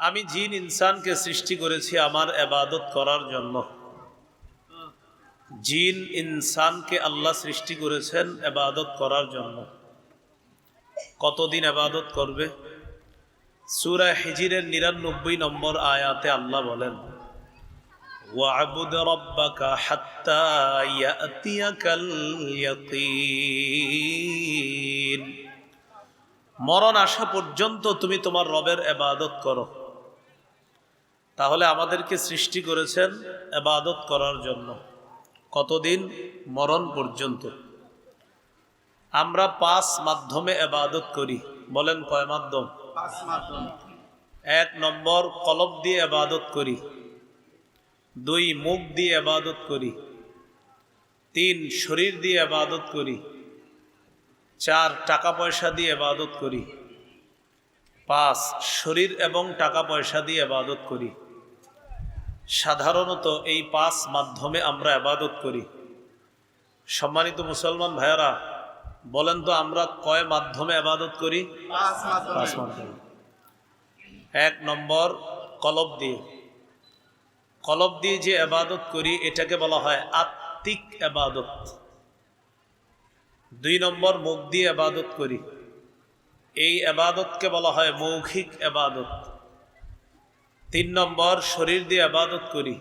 আমি জিন ইনসানকে সৃষ্টি করেছি আমার এবাদত করার জন্য জিন ইনসানকে আল্লাহ সৃষ্টি করেছেন এবাদত করার জন্য কতদিন এবাদত করবে সুরা হিজিরের নিরানব্বই নম্বর আয়াতে আল্লাহ বলেন وَاعْبُدْ رَبَّكَ حَتَّى يَأْتِيَكَ الْيَقِينُ মরণ আসা পর্যন্ত তুমি তোমার রবের এবাদত করো তাহলে আমাদেরকে সৃষ্টি করেছেন এবাদত করার জন্য। কতদিন? মরণ পর্যন্ত। আমরা পাঁচ মাধ্যমে এবাদত করি। বলেন কয় মাধ্যম? এক নম্বর কলব দিয়ে এবাদত করি। দুই মুখ দিয়ে এবাদত করি। তিন শরীর দিয়ে এবাদত করি। চার টাকা পয়সা দিয়ে এবাদত করি। পাঁচ শরীর এবং টাকা পয়সা দিয়ে এবাদত করি। সাধারণত এই পাঁচ মাধ্যমে আমরা এবাদত করি। সম্মানিত মুসলমান ভাইয়ারা বলেন তো আমরা কয় মাধ্যমে এবাদত করি? পাঁচ মাধ্যমে। এক নম্বর কলব দিয়ে। কলব দিয়ে যে এবাদত করি এটাকে বলা হয় আত্মিক এবাদত দুই নম্বর মুখ দিয়ে এবাদত করি। এই এবাদতকে বলা হয় মৌখিক এবাদত তিন নম্বর, শরীর দিয়ে আবাদত করি।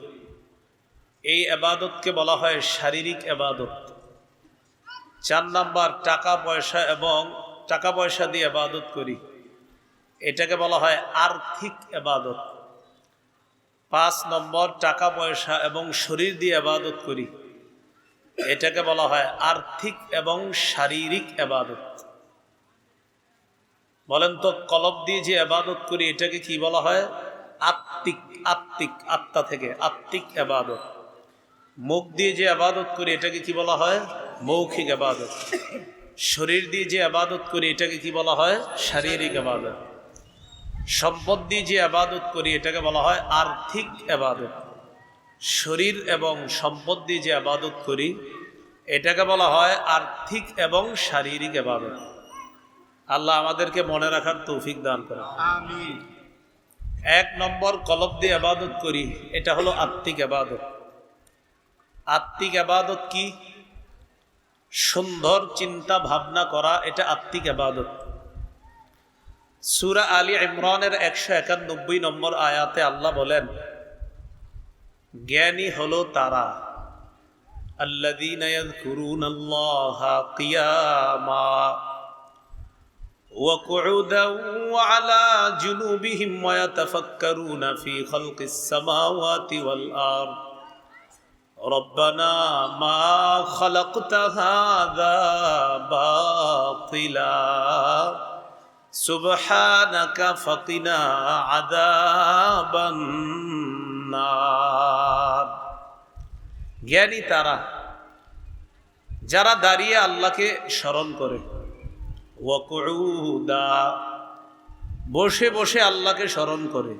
এই আবাদতকে বলা হয় শারীরিক আবাদত। চার নম্বর, টাকা পয়সা এবং টাকা পয়সা দিয়ে আবাদত করি। এটাকে বলা হয় আর্থিক আবাদত। পাঁচ নম্বর, টাকা পয়সা এবং শরীর দিয়ে আবাদত করি। এটাকে বলা হয় আর্থিক এবং শারীরিক আবাদত। বলেন তো, কলব দিয়ে যে আবাদত করি, এটাকে কি বলা হয়? আত্মিক আত্মা থেকে আত্মিক আবাদত। মুখ দিয়ে যে আবাদত করি, এটাকে কি বলা হয়? মৌখিক আবাদত। শরীর দিয়ে যে আবাদত করি, এটাকে কি বলা হয়? শারীরিক আবাদত। সম্পদ দিয়ে যে আবাদত করি, এটাকে বলা হয় আর্থিক আবাদত। শরীর এবং সম্পদ দিয়ে যে আবাদত করি, এটাকে বলা হয় আর্থিক এবং শারীরিক আবাদত। আল্লাহ আমাদেরকে মনে রাখার তৌফিক দান করে এক নম্বর কলব দিয়ে আবাদত করি, এটা হলো আত্মিক আবাদত। আত্মিক আবাদত কি? সুন্দর চিন্তা ভাবনা করা, এটা আত্মিক আবাদত। সুরা আলী ইমরানের একশো একানব্বই নম্বর আয়াতে আল্লাহ বলেন, জ্ঞানী হলো তারা। আল্লাদিন وقعودا وعلى جنوبهم ويتفكرون في خلق السماوات والأرض ربنا ما خلقت هذا باطلا سبحانك فقنا عذاب النار জ্ঞানী তারা যারা দাঁড়িয়ে আল্লাহকে স্মরণ করে ওয়াকুদা বসে বসে আল্লাহকে স্মরণ করে।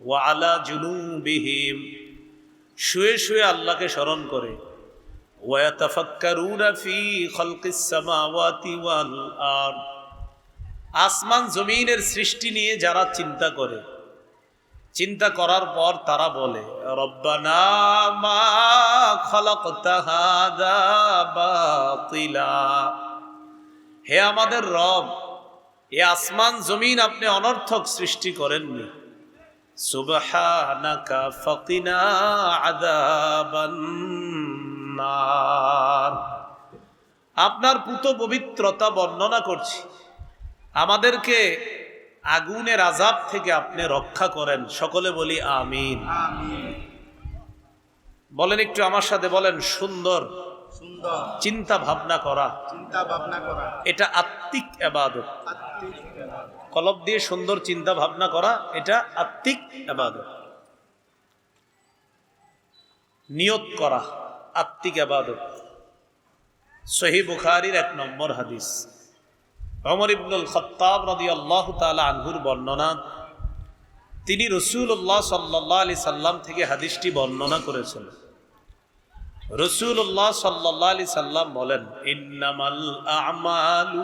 ওয়া আলা জুনুবিহিম। শুয়ে শুয়ে আল্লাহকে স্মরণ করে। আসমান জমিনের সৃষ্টি নিয়ে যারা চিন্তা করে, চিন্তা করার পর তারা বলে, রব্বানা মা খালাকতা হে আমাদের রব এ আসমান জমিন আপনি অনর্থক সৃষ্টি করেননি। সুবহানাকা ফাকিনা আযাবান আপনার পুত পবিত্রতা বর্ণনা করছি। আমাদেরকে আগুনের আজাব থেকে আপনি রক্ষা করেন। সকলে বলি আমিন। বলেন একটু আমার সাথে বলেন সুন্দর। চিন্তা ভাবনা করা। চিন্তা ভাবনা করা। এটা আত্মিক আবাদত। কলব দিয়ে সুন্দর চিন্তা ভাবনা করা এটা আত্মিক আবাদত। নিয়ত করা আত্মিক আবাদত। সহি বুখারির এক নম্বর হাদিস। অমর ইবনুল খত্তাব রদি আল্লাহ তালা আনহুর বর্ণনা তিনি রসুল্লাহ সাল্লাহ আলি সাল্লাম থেকে হাদিসটি বর্ণনা করেছেন। রসুল্লাহ সাল্লাহ আলি সাল্লাম বলেন, ইন্নামাল আমালু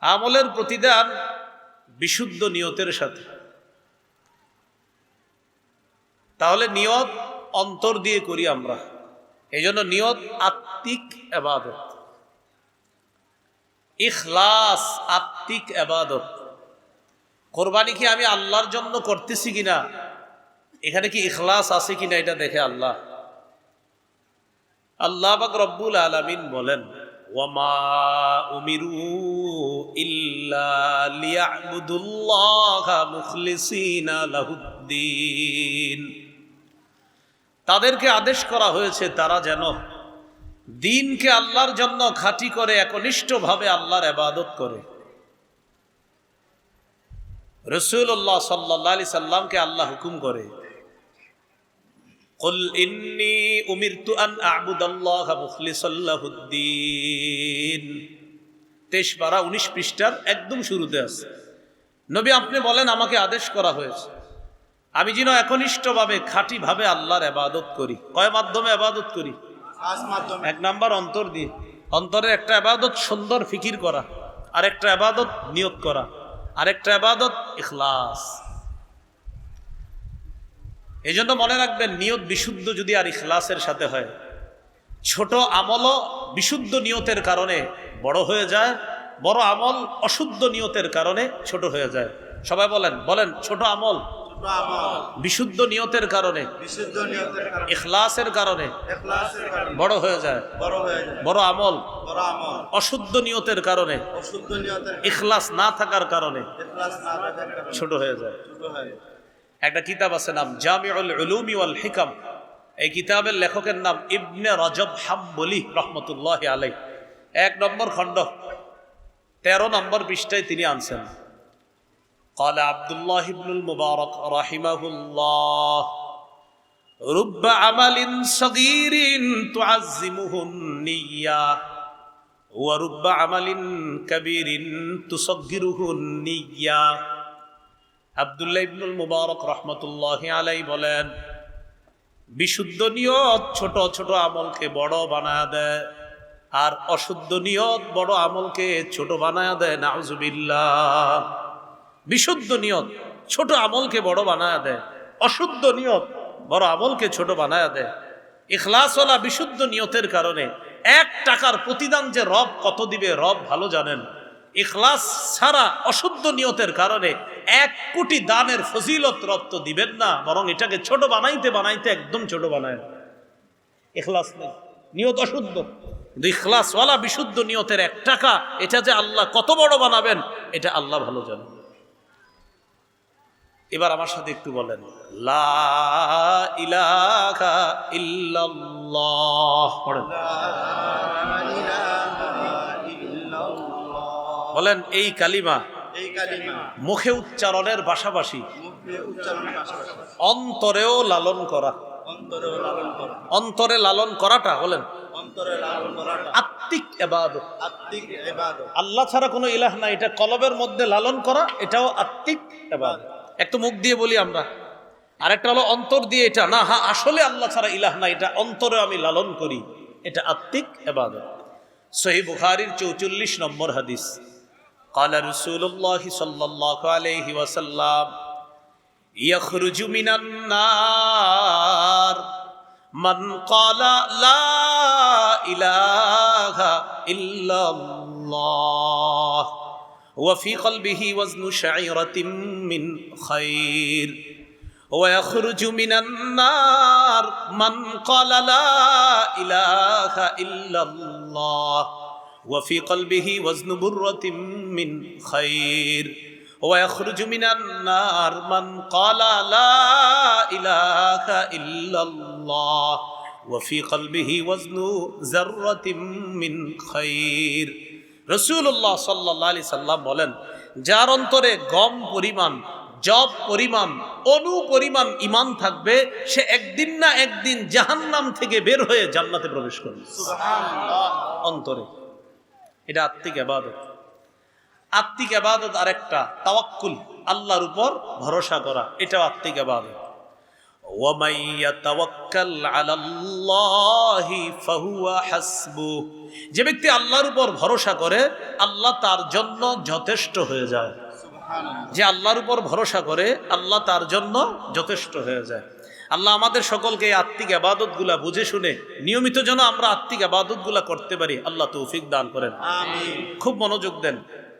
আমলের প্রতিদান বিশুদ্ধ নিয়তের সাথে। তাহলে নিয়ত অন্তর দিয়ে করি আমরা। এই জন্য নিয়ত আত্মিক এবাদত। ইখলাস আত্মিক এবাদত। কোরবানি কি আমি আল্লাহর জন্য করতেছি কিনা? এখানে কি ইখলাস আছে কিনা এটা দেখে আল্লাহ। আল্লাহ বাক রব্বুল আলামিন বলেন, ওয়ামা উমিরু ইল্লা লিয়াবুদুল্লাহা তাদেরকে আদেশ করা হয়েছে, তারা যেন দিনকে আল্লাহর জন্য খাঁটি করে, একনিষ্ঠভাবে আল্লাহর এবাদত করে। রসুল্লাহ সাল্লাহ আলি সাল্লামকে আল্লাহ হুকুম করে قل إني أمرت أن أعبد الله مخلصا له الدين তেইশ বারা উনিশ পৃষ্ঠার একদম শুরুতে আছে নবী আপনি বলেন আমাকে আদেশ করা হয়েছে আমি যেন একনিষ্ঠভাবে খাঁটিভাবে আল্লাহর এবাদত করি কয় মাধ্যমে এবাদত করি আজ মাধ্যমে এক নাম্বার অন্তর দিয়ে অন্তরের একটা আবাদত সুন্দর ফিকির করা আর একটা আবাদত নিয়ত করা আরেকটা আবাদত ইখলাস এই জন্য মনে রাখবেন নিয়ত বিশুদ্ধ যদি আর ইখলাসের সাথে হয় ছোট আমলও বিশুদ্ধ নিয়তের কারণে বড় হয়ে যায় বড় আমল অশুদ্ধ নিয়তের কারণে ছোট হয়ে যায়। সবাই বলেন বলেন ছোট আমল বিশুদ্ধ নিয়তের কারণে ইখলাসের কারণে বড় হয়ে যায়। বড় আমল অশুদ্ধ নিয়তের কারণে ইখলাস না থাকার কারণে ছোট হয়ে যায়। একটা কিতাব আছে নাম জামিউল উলুমি ওয়াল হিকাম এই কিতাবের লেখকের নাম ইবনে রজব হাম্বলি রহমতুল্লাহ আলাই এক নম্বর খণ্ড তেরো নম্বর পৃষ্ঠায় তিনি আনছেন قال عبد الله بن المبارك رحمه الله رب عمل صغير تعزمه النية ورب عمل كبير تصغره النية আবদুল্লাহ ইবনুল মুবারক রহমতুল্লাহ আলাই বলেন, বিশুদ্ধ নিয়ত ছোট ছোট আমলকে বড় বানায় দেয়, আর অশুদ্ধ নিয়ত বড় আমলকে ছোট বানায় দেয়, নাউজুবিল্লাহ। বিশুদ্ধ নিয়ত ছোট আমলকে বড় বানায় দেয়, অশুদ্ধ নিয়ত বড় আমলকে ছোট বানায় দেয়। ইখলাসওয়ালা বিশুদ্ধ নিয়তের কারণে এক টাকার প্রতিদান যে রব কত দিবে, রব ভালো জানেন। ইখলাস ছাড়া অশুদ্ধ নিয়তের কারণে এক কোটি দানের ফজিলত রব তো দিবেন না বরং এটাকে ছোট বানাইতে বানাইতে একদম ছোট বানায়। এখলাস নেই নিয়ত অশুদ্ধ। কিন্তু ইখলাসওয়ালা বিশুদ্ধ নিয়তের এক টাকা এটা যে আল্লাহ কত বড় বানাবেন এটা আল্লাহ ভালো জানেন এবার আমার সাথে একটু বলেন লা ইলাহা ইল্লাল্লাহ পড়েন। লা ইলাহা বলেন এই কালিমা মুখে উচ্চারণের পাশাপাশি অন্তরেও লালন করা। অন্তরে লালন করাটা করাটা। আত্মিক এবাদত। আল্লাহ ছাড়া কোনো ইলাহ না এটা কলবের মধ্যে লালন করা এটাও আত্মিক এবাদত। একটু মুখ দিয়ে বলি আমরা। আরেকটা হলো অন্তর দিয়ে এটা না হ্যাঁ আসলে আল্লাহ ছাড়া ইলাহ না এটা অন্তরে আমি লালন করি এটা আত্মিক এবাদত। সহি বুখারির চৌচল্লিশ নম্বর হাদিস। قال رسول الله صلى الله عليه وسلم يخرج من النار من قال لا إله إلا الله وفي قلبه وزن شعيرة من خير ويخرج من النار من قال لا إله إلا الله وفي قلبه وزن برة من خير ويخرج من النار من قال لا إله إلا الله وفي قلبه وزن ذرة من خير রসুল্লাহ সাল্লাহ আলি সাল্লাম বলেন যার অন্তরে গম পরিমাণ জব পরিমাণ অনু পরিমাণ ইমান থাকবে সে একদিন না একদিন জাহান্নাম থেকে বের হয়ে জান্নাতে প্রবেশ করবে অন্তরে এটা আত্মিক আবাদত আত্মিক আবাদত আরেকটা তাওয়াক্কুল আল্লাহর উপর ভরসা করা এটাও আত্মিক আবাদত ومن يتوكل على الله فهو حسبه যে ব্যক্তি আল্লাহর উপর ভরসা করে আল্লাহ তার জন্য যথেষ্ট হয়ে যায় সুবহানাল্লাহ যে আল্লাহর উপর ভরসা করে আল্লাহ তার জন্য যথেষ্ট হয়ে যায় আল্লাহ আমাদের সকলকে এই আত্মিক আবাদতগুলা বুঝে শুনে নিয়মিত যেন আমরা আত্মিক আবাদতগুলা করতে পারি আল্লাহ তৌফিক দান করেন। খুব মনোযোগ দেন।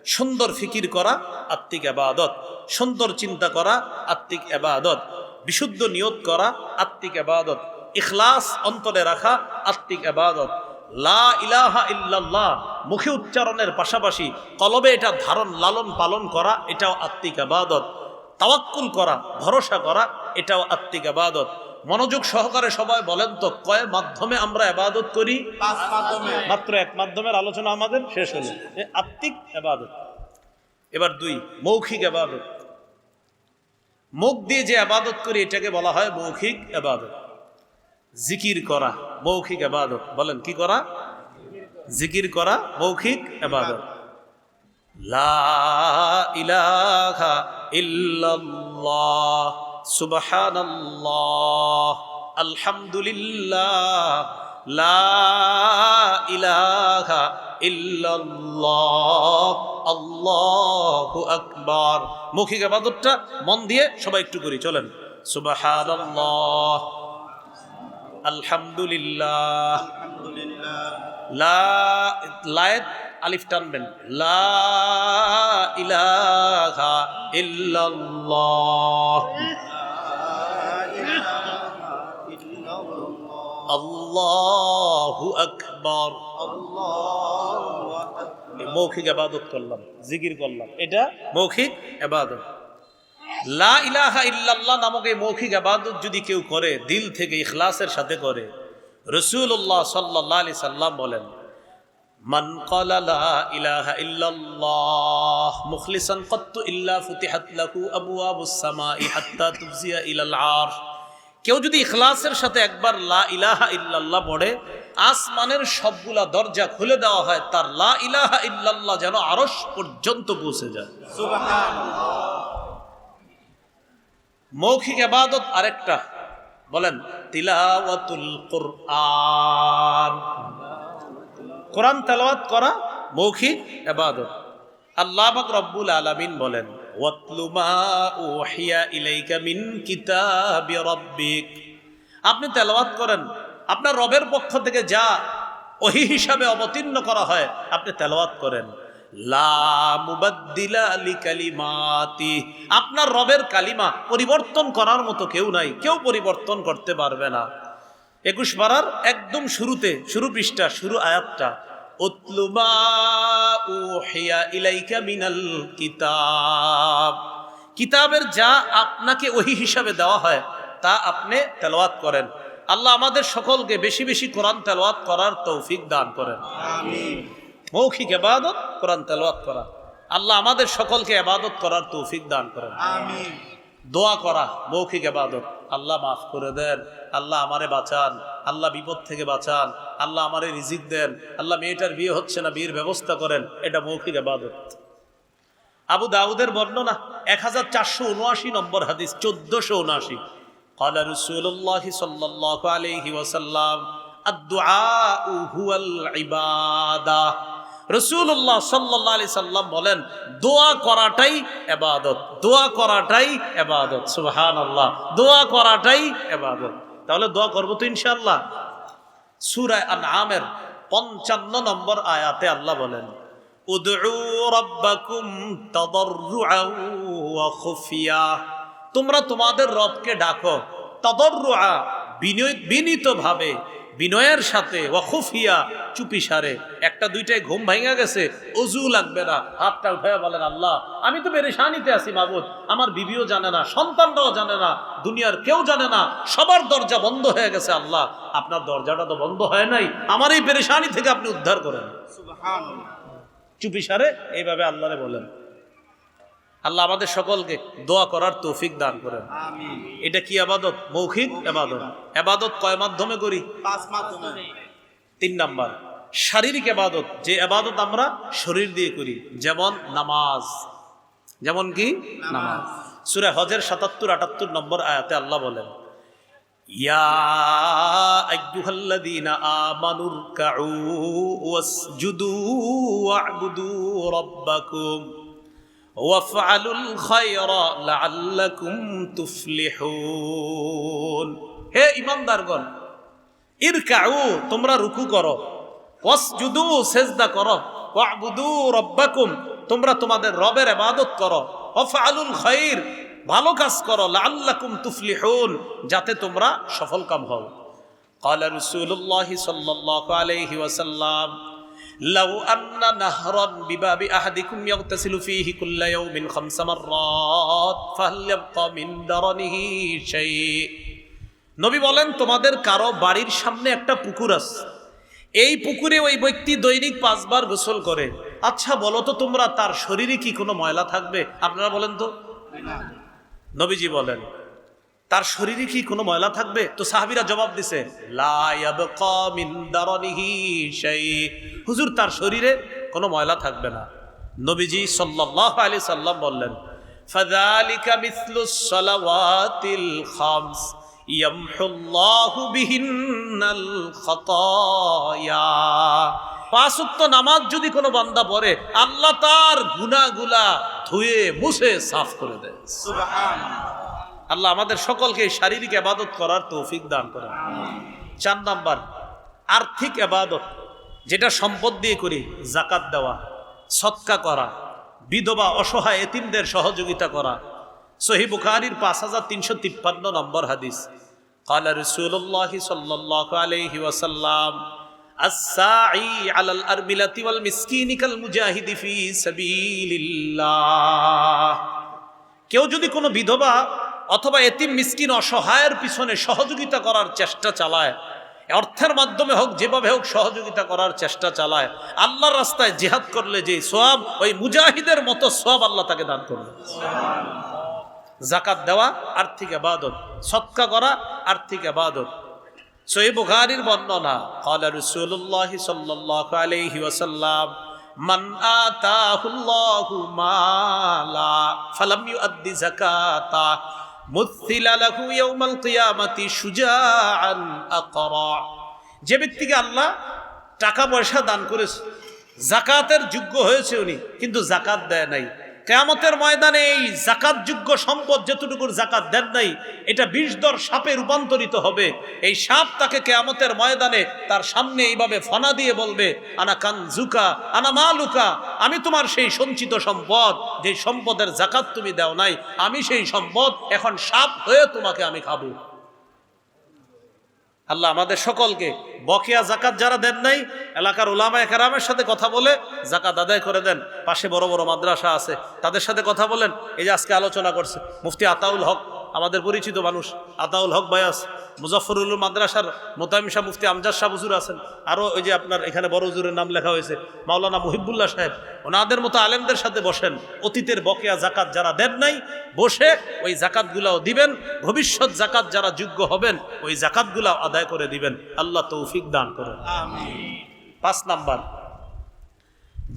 সুন্দর ফিকির করা আত্মিক আবাদত। সুন্দর চিন্তা করা আত্মিক আবাদত। বিশুদ্ধ নিয়ত করা আত্মিক আবাদত। ইখলাস অন্তরে রাখা আত্মিক আবাদত। লা ইলাহা ইল্লাল্লাহ মুখে উচ্চারণের পাশাপাশি কলবে এটা ধারণ লালন পালন করা এটাও আত্মিক আবাদত। তাওয়াক্কুল করা ভরসা করা এটাও আত্মিক আবাদত। মনোযোগ সহকারে সবাই বলেন তো কয় মাধ্যমে আমরা আবাদত করি? মাত্র এক মাধ্যমের আলোচনা আমাদের শেষ হলো। আত্মিক আবাদত। এবার দুই মৌখিক আবাদত। মুখ দিয়ে যে আবাদত করি এটাকে বলা হয় মৌখিক আবাদত। জিকির করা মৌখিক আবাদত। বলেন কি করা? জিকির করা মৌখিক আবাদত। লা ইলাহা ইল্লাল্লাহ। সুবহানাল্লাহ, আলহামদুলিল্লাহ, লা আকবার। মৌখিক আবাদতটা মন দিয়ে সবাই একটু করি, চলেন। সুবহানাল্লাহ, আলহামদুলিল্লাহ। লা আলিফ টানবেন। লা ইলাহা আল্লাহু আকবার। মৌখিক আবাদত করলাম, জিকির করলাম। এটা মৌখিক আবাদত। লা ইলাহা ইল্লাল্লাহ নামক এই মৌখিক আবাদত যদি কেউ করে, দিল থেকে ইখলাসের সাথে করে রসুল্লাহ সাল্লাহ আলি সাল্লাম বলেন, মান ক্বালা লা ইলাহা ইল্লাল্লাহ মুখলিসান, কত্তু ইল্লা ফুতিহাত লাহু আবওয়াবুস সামাই হাত্তা তুফজিয়া ইলাল আরশ। কেউ যদি ইখলাসের সাথে একবার লা ইলাহা ইল্লাল্লাহ পড়ে, আসমানের সবগুলা দরজা খুলে দেওয়া হয়, তার লা ইলাহা ইল্লাল্লাহ যেন আরশ পর্যন্ত পৌঁছে যায়। মৌখিক আবাদত আরেকটা। বলেন, তিলাওয়াতুল কোরআন। কোরআন তেলাওয়াত করা মৌখিক আবাদত আল্লাহ রব্বুল আলামিন বলেন আপনি তেলাওয়াত করেন, আপনার রবের পক্ষ থেকে যা ওহি হিসাবে অবতীর্ণ করা হয়, আপনি তেলাওয়াত করেন। আপনার রবের কালিমা পরিবর্তন করার মতো কেউ নাই, কেউ পরিবর্তন করতে পারবে না। একুশ বারার একদম শুরুতে, শুরু পৃষ্ঠা, শুরু আয়াতটা। উতলুমা উহিয়া ইলাইকা মিনাল কিতাব। কিতাবের যা আপনাকে ওহি হিসাবে দেওয়া হয় তা আপনি তেলাওয়াত করেন। আল্লাহ আমাদের সকলকে বেশি বেশি কোরআন তেলাওয়াত করার তৌফিক দান করেন। মৌখিক এবাদত কোরআন তেলাওয়াত করা। আল্লাহ আমাদের সকলকে এবাদত করার তৌফিক দান করেন। দোয়া করা মৌখিক এবাদত আল্লাহ মাফ করে দেন। আল্লাহ আমারে বাঁচান। আল্লাহ বিপদ থেকে বাঁচান। আল্লাহ আমার রিজিক দেন, আল্লাহ মেয়েটার বিয়ে হচ্ছে না, বিয়ের ব্যবস্থা করেন, এটা মৌখিক আবাদত আবু দাউদের বর্ণনা এক হাজার চারশো উনআশি নম্বর হাদিস, চোদ্দশো উনআশি। কলা রসুল্লাহ সাল্লাহ আলহি ওসাল্লাম রসুল্লাহ সাল্লাহ আলি সাল্লাম বলেন, দোয়া করাটাই এবাদত দোয়া করাটাই এবাদত সুবাহ দোয়া করাটাই এবাদত তাহলে দোয়া করব তো ইনশাল্লাহ সুরায় আন আমের পঞ্চান্ন নম্বর আয়াতে আল্লাহ বলেন তোমরা তোমাদের রবকে ডাকো তদর বিনীত বিনীতভাবে বিনয়ের সাথে ওয়াখুফিয়া চুপি সারে। একটা দুইটায় ঘুম ভাঙা গেছে অজু লাগবে না। হাতটা উঠে বলেন আল্লাহ আমি তো পেরেশানিতে আছি মাবুদ। আমার বিবিও জানে না সন্তানরাও জানে না দুনিয়ার কেউ জানে না। সবার দরজা বন্ধ হয়ে গেছে আল্লাহ। আপনার দরজাটা তো বন্ধ হয় নাই। আমার এই পেরেশানি থেকে আপনি উদ্ধার করেন। চুপি সারে এইভাবে আল্লাহরে বলেন। আল্লাহ আমাদের সকলকে দোয়া করার তৌফিক দান করেন। এটা কি আবাদত? মৌখিক আবাদত। আবাদত কয় মাধ্যমে করি? পাঁচ মাধ্যমে। তিন নাম্বার শারীরিক আবাদত। যে আবাদত আমরা শরীর দিয়ে করি যেমন নামাজ। যেমন কি? নামাজ। সুরে হজের সাতাত্তর আটাত্তর নম্বর আয়াতে আল্লাহ বলেন ইয়া ওয়াফআলুল খায়রা লাআল্লাকুম তুফলিহুন হে ঈমানদারগণ ইরকাউ তোমরা রুকু করো ওয়াসজুদু সেজদা করো ওয়াবুদু রব্বাকুম তোমরা তোমাদের রবের ইবাদত করো ওয়াফআলুল খায়র ভালো কাজ করো লাআল্লাকুম তুফলিহুন যাতে তোমরা সফলকাম হও قال رسول الله صلى الله عليه وسلم লাউ আন্না নাহরান বিবাবি আহাদিকুম ইয়াগতাসিলু ফীহি কুল্লা ইয়াউমিন খামসা মাররাত ফাহাল ইয়াবকা মিন দারানিহি শাই নবী বলেন তোমাদের কারও বাড়ির সামনে একটা পুকুর আছে। এই পুকুরে ওই ব্যক্তি দৈনিক পাঁচবার গোসল করে। আচ্ছা বলো তো তোমরা তার শরীরে কি কোনো ময়লা থাকবে? আপনারা বলেন তো। নবীজি বলেন তার শরীরে কি কোনো ময়লা থাকবে? তো সাহাবিরা জবাব দিছে হুজুর, তার শরীরে কোনো ময়লা থাকবে না। নবীজি সাল্লাল্লাহু আলাইহি সাল্লাম বললেন, ফাযালিকা মিসলুস সালাওয়াতিল খামস, ইয়ামহুল্লাহু বিহিন্নাল খাতায়া। পাঁচ ওয়াক্ত নামাজ যদি কোনো বান্দা পড়ে, আল্লাহ তার গুনাহগুলা ধুয়ে, মুছে, সাফ করে দেয়। আল্লাহ আমাদের সকলকে এই শারীরিক আবাদত করার তৌফিক দান করেন চার নাম্বার আর্থিক আবাদত যেটা সম্পদ দিয়ে করি জাকাত দেওয়া সৎকা করা বিধবা অসহায় এতিমদের সহযোগিতা করা সহি বুখারির পাঁচ হাজার তিনশো তিপ্পান্ন নম্বর হাদিস قال رسول الله صلى الله عليه وسلم الساعي على الأرملة والمسكين كالمجاهد في سبيل الله কেউ যদি কোনো বিধবা অথবা এতিম মিসকিন অসহায়ের পিছনে সহযোগিতা করার চেষ্টা চালায়। অর্থের মাধ্যমে হোক, যেভাবে হোক সহযোগিতা করার চেষ্টা চালায়। আল্লাহর রাস্তায় জেহাদ করলে যে সোয়াব, ওই মুজাহিদের মতো সোয়াব আল্লাহ তাকে দান করবে। জাকাত দেওয়া, আর্থিক আবাদত। সৎকা করা, আর্থিক আবাদত। সই বুখারির বর্ণনা কলা রসুল্লাহ সাল্লাহ আলহি ওসাল্লাম মান আতাহুল্লাহু মালা, ফালাম ইউআদ্দি যাকাতা। যে ব্যক্তিকে আল্লাহ টাকা পয়সা দান করেছে, জাকাতের যোগ্য হয়েছে উনি, কিন্তু জাকাত দেয় নাই। কেয়ামতের ময়দানে এই জাকাত যোগ্য সম্পদ যতটুকুর জাকাত দেন নাই, এটা বিষ দর সাপে রূপান্তরিত হবে। এই সাপ তাকে কেয়ামতের ময়দানে তার সামনে এইভাবে ফনা দিয়ে বলবে, আনা কানজুকা, আনা মালুকা, আমি তোমার সেই সঞ্চিত সম্পদ, যে সম্পদের জাকাত তুমি দাও নাই, আমি সেই সম্পদ এখন সাপ হয়ে তোমাকে আমি খাব। আল্লাহ আমাদের সকলকে বকেয়া জাকাত যারা দেন নাই, এলাকার ওলামা একরামের সাথে কথা বলে জাকাত আদায় করে দেন। পাশে বড় বড় মাদ্রাসা আছে, তাদের সাথে কথা বলেন। এই যে আজকে আলোচনা করছে, মুফতি আতাউল হক আমাদের পরিচিত মানুষ, আতাউল হক বায়াস মুজফরুল মাদ্রাসার মোতামিম শাহ মুফতি আমজাদ শাহ হুজুর আছেন। আরও ওই যে আপনার এখানে বড় হুজুরের নাম লেখা হয়েছে, মাওলানা মুহিবুল্লাহ সাহেব। ওনাদের মতো আলেমদের সাথে বসেন, অতীতের বকেয়া জাকাত যারা দেন নাই, বসে ওই জাকাতগুলাও দিবেন, ভবিষ্যৎ জাকাত যারা যোগ্য হবেন, ওই জাকাতগুলাও আদায় করে দিবেন। আল্লাহ তৌফিক দান করেন। পাঁচ নাম্বার,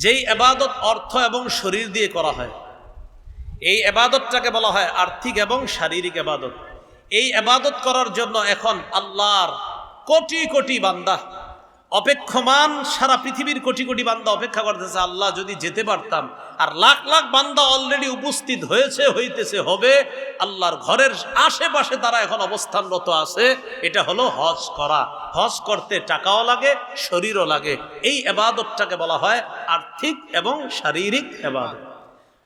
যেই এবাদত অর্থ এবং শরীর দিয়ে করা হয় এই এবাদতটাকে বলা হয় আর্থিক এবং শারীরিক এবাদত। এই এবাদত করার জন্য এখন আল্লাহর কোটি কোটি বান্দা, অপেক্ষমান সারা পৃথিবীর কোটি কোটি বান্দা অপেক্ষা করতেছে, আল্লাহ, যদি যেতে পারতাম, আর লাখ লাখ বান্দা অলরেডি উপস্থিত হয়েছে, হইতেছে, হবে, আল্লাহর ঘরের আশেপাশে তারা এখন অবস্থানরত আছে, এটা হলো হজ করা। হজ করতে টাকাও লাগে, শরীরও লাগে। এই এবাদতটাকে বলা হয় আর্থিক এবং শারীরিক এবাদত।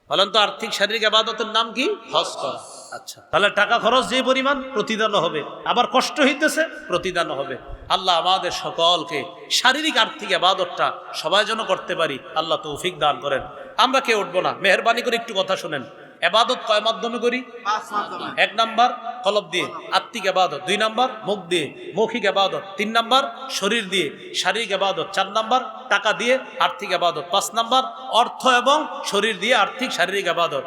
বলেন তো আর্থিক শারীরিক আবাদতের নাম কি? হজ করা। আচ্ছা। তাহলে টাকা খরচ যে পরিমাণ প্রতিদান হবে। আবার কষ্ট হইতেছে প্রতিদান হবে। আল্লাহ আমাদের সকলকে শারীরিক আর্থিক আবাদতটা সবাই যেন করতে পারি আল্লাহ তৌফিক দান করেন। আমরা কেউ উঠবো না। মেহরবানি করে একটু কথা শুনেন। এবাদত কয় মাধ্যমে করি? এক নাম্বার কলব দিয়ে আত্মিক আবাদত দুই নাম্বার মুখ দিয়ে মৌখিক আবাদত তিন নাম্বার শরীর দিয়ে শারীরিক আবাদত চার নাম্বার টাকা দিয়ে আর্থিক আবাদত পাঁচ নাম্বার অর্থ এবং শরীর দিয়ে আর্থিক শারীরিক আবাদত